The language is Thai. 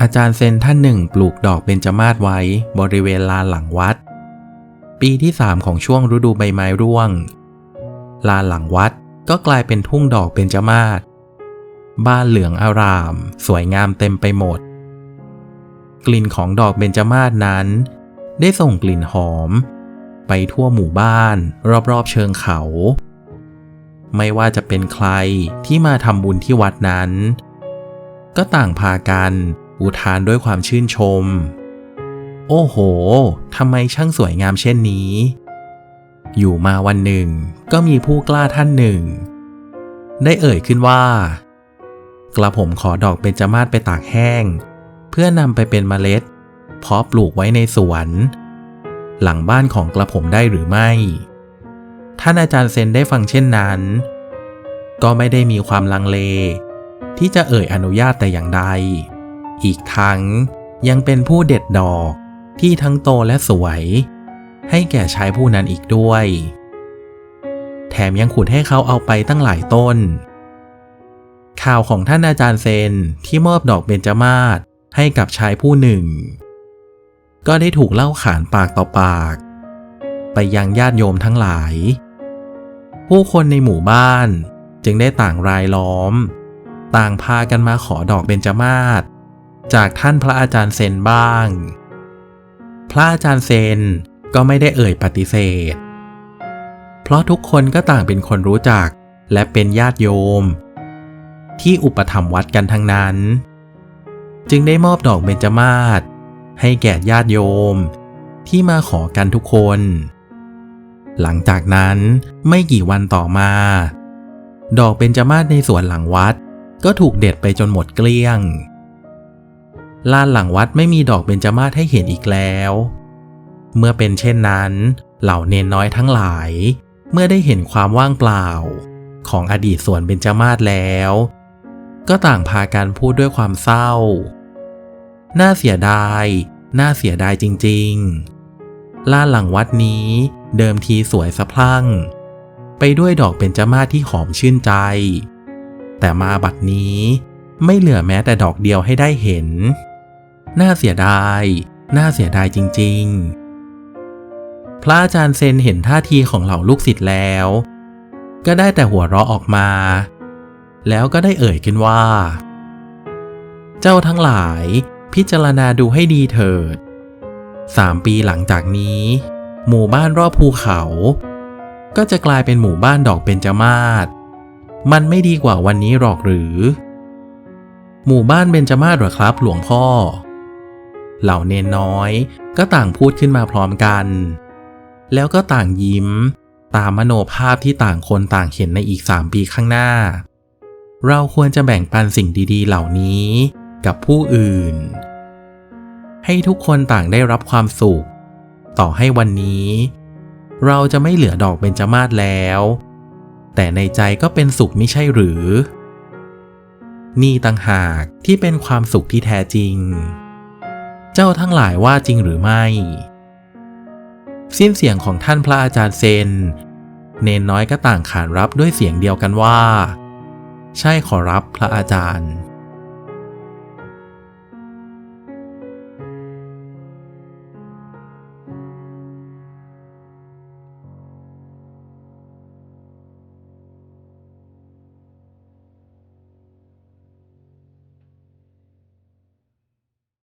อาจารย์เซนท่านหนึ่งปลูกดอกเบญจมาศไว้บริเวณลานหลังวัด ปีที่สามของช่วงฤดูใบไม้ร่วง ลานหลังวัดก็กลายเป็นทุ่งดอกเบญจมาศบ้านเหลืองอาราม สวยงามเต็มไปหมด กลิ่นของดอกเบญจมาศนั้น ได้ส่งกลิ่นหอม ไปทั่วหมู่บ้าน รอบๆเชิงเขา ไม่ว่าจะเป็นใครที่มาทำบุญที่วัดนั้น ก็ต่างพากัน อุทานด้วยความชื่นชม โอ้โห ทำไมช่างสวยงามเช่นนี้ อยู่มาวันหนึ่ง ก็มีผู้กล้าท่านหนึ่ง ได้เอ่ยขึ้นว่า กระผมขอดอกเบญจมาศไปตากแห้ง เพื่อนำไปเป็นเมล็ด เพาะปลูกไว้ในสวน หลังบ้านของกระผมได้หรือไม่ ท่านอาจารย์เซนได้ฟังเช่นนั้น ก็ไม่ได้มีความลังเล ที่จะเอ่ยอนุญาตแต่อย่างใด อีกทั้งยังเป็นผู้เด็ดดอกที่ทั้งโตและสวย ให้แก่ชายผู้นั้นอีกด้วย แถมยังขุดให้เขาเอาไปตั้งหลายต้น ข่าวของท่านอาจารย์เซนที่มอบดอกเบญจมาศให้กับชายผู้หนึ่ง ก็ได้ถูกเล่าขานปากต่อปาก ไปยังญาติโยมทั้งหลาย ผู้คนในหมู่บ้านจึงได้ต่างรายล้อม ต่างพากันมาขอดอกเบญจมาศ จากท่านพระอาจารย์เซนบ้าง พระอาจารย์เซนก็ไม่ได้เอ่ยปฏิเสธ เพราะทุกคนก็ต่างเป็นคนรู้จักและเป็นญาติโยม ที่อุปถัมภ์วัดกันทั้งนั้น จึงได้มอบดอกเบญจมาศให้แก่ญาติโยมที่มาขอกันทุกคน หลังจากนั้นไม่กี่วันต่อมา ดอกเบญจมาศในสวนหลังวัดก็ถูกเด็ดไปจนหมดเกลี้ยง ลานหลังวัดไม่มีดอกเบญจมาศให้เห็นอีกแล้ว เมื่อเป็นเช่นนั้น เหล่าเนนน้อยทั้งหลาย เมื่อได้เห็นความว่างเปล่า ของอดีตสวนเบญจมาศแล้ว ก็ต่างพากันพูดด้วยความเศร้า น่าเสียดาย น่าเสียดายจริง ๆ ลานหลังวัดนี้เดิมทีสวยสะพรั่ง ไปด้วยดอกเบญจมาศที่หอมชื่นใจ แต่มาบัดนี้ไม่เหลือแม้แต่ดอกเดียวให้ได้เห็น น่าเสียดาย น่าเสียดายจริง ๆ พระอาจารย์เซนเห็นท่าทีของเหล่าลูกศิษย์แล้ว ก็ได้แต่หัวเราะออกมา แล้วก็ได้เอ่ยขึ้นว่า เจ้าทั้งหลายพิจารณาดูให้ดีเถิดสามปีหลังจากนี้ หมู่บ้านรอบภูเขา ก็จะกลายเป็นหมู่บ้านดอกเบญจมาศมันไม่ดีกว่าวันนี้หรอกหรือ หมู่บ้านเบญจมาศหรอครับ หลวงพ่อ เหล่าเนนน้อย ก็ต่างพูดขึ้นมาพร้อมกัน แล้วก็ต่างยิ้ม ตามมโนภาพที่ต่างคนต่างเห็นในอีกสามปีข้างหน้า เราควรจะแบ่งปันสิ่งดีๆ เหล่านี้กับผู้อื่น ให้ทุกคนต่างได้รับความสุข ต่อให้วันนี้ เราจะไม่เหลือดอกเบญจมาศแล้ว แต่ในใจก็เป็นสุขไม่ใช่หรือนี่ต่างหากที่เป็นความสุขที่แท้จริง เจ้าทั้งหลายว่าจริงหรือไม่ สิ้นเสียงของท่านพระอาจารย์เซน เนนน้อยก็ต่างขานรับด้วยเสียงเดียวกันว่า ใช่ขอรับพระอาจารย์